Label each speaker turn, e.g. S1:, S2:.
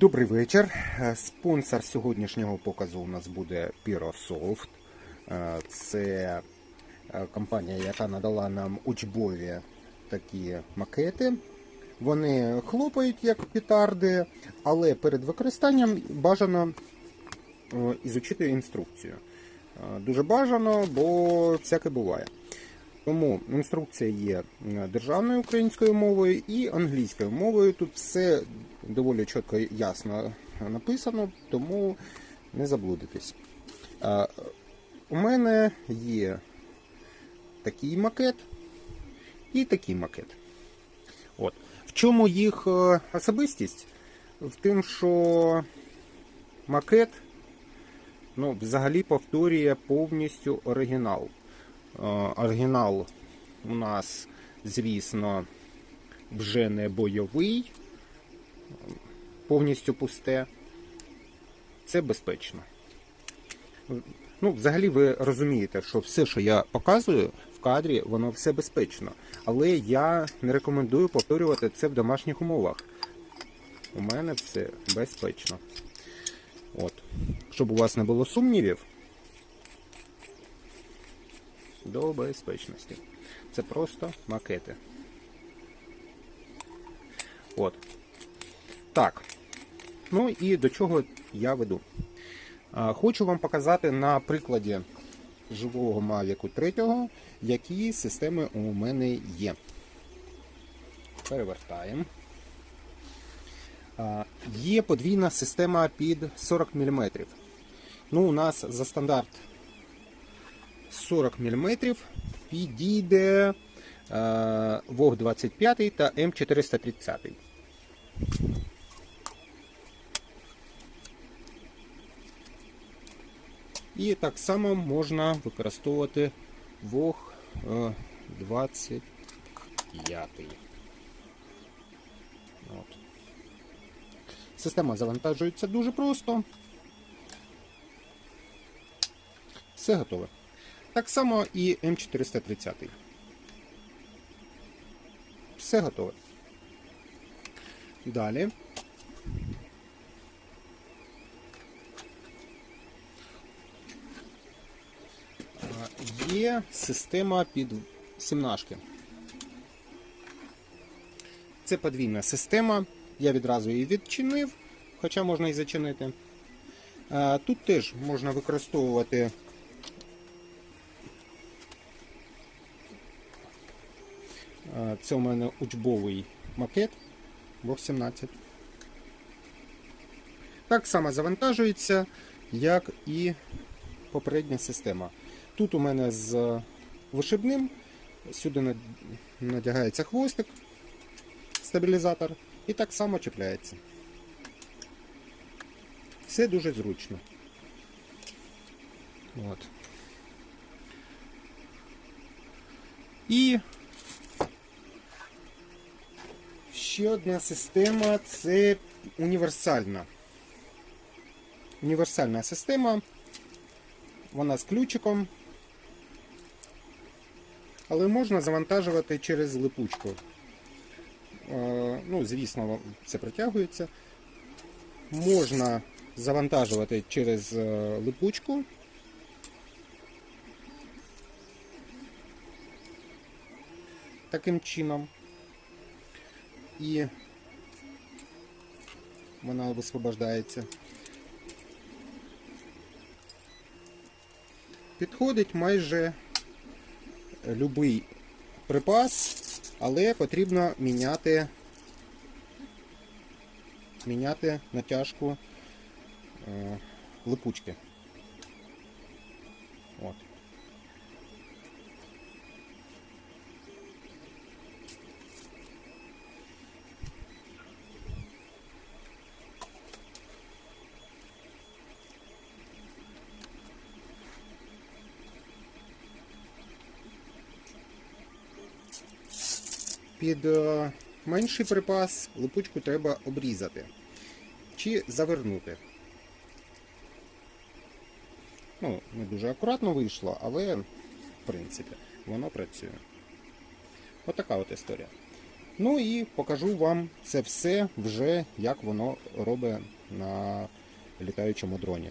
S1: Добрий вечір. Е, Спонсор сьогоднішнього показу у нас буде PyroSoft. Е, Це е, компанія, яка надала нам учбові такі макети. Вони хлопають як петарди, але перед використанням бажано ізучити інструкцію. Дуже бажано, бо всяке буває. Тому інструкція є державною українською мовою і англійською мовою. Тут все доволі чітко і ясно написано, тому не заблудитесь. У мене є такий макет і такий макет. От. В чому їх е, особистість? В тим, що макет ну, взагалі повторює повністю оригінал. Е, Оригінал у нас, звісно, вже не бойовий, повністю пусте. Це безпечно. Ну, взагалі, ви розумієте, що все, що я показую в кадрі, воно все безпечно. Але я не рекомендую повторювати це в домашніх умовах. У мене все безпечно. От. Щоб у вас не було сумнівів, до безпечності. Це просто макети. От. Так. Ну і до чого я веду. Хочу вам показати на прикладі живого Mavic 3, які системи у мене є. Перевертаємо. Є подвійна система під 40 мм. Ну, у нас за стандарт 40 мм підійде Вог 25 та М430. І так само можна використовувати Вог е, 25. От. Система завантажується дуже просто. Все готове. Так само і М430. Все готове. Далі. Є система під сімнашки. Це подвійна система. Я відразу її відчинив, хоча можна і зачинити. Тут теж можна використовувати Е, Це у мене учбовий макет Бог 17. Так само завантажується, як і попередня система. Тут у мене з вишибним, сюди надягається хвостик, стабілізатор, і так само чіпляється. Все дуже зручно. От. І Ще одна система це універсальна. Універсальна система. Вона з ключиком. Але можна завантажувати через липучку. Е, Ну, звісно, це притягується. Можна завантажувати через е, липучку. Таким чином. І вона висвобождається. Підходить майже любий припас, але потрібно міняти, міняти натяжку е, липучки. От. Під е, менший припас липучку треба обрізати чи завернути. Ну, не дуже акуратно вийшло, але в принципі воно працює. Отака от історія. Ну і покажу вам це все вже, як воно робить на літаючому дроні.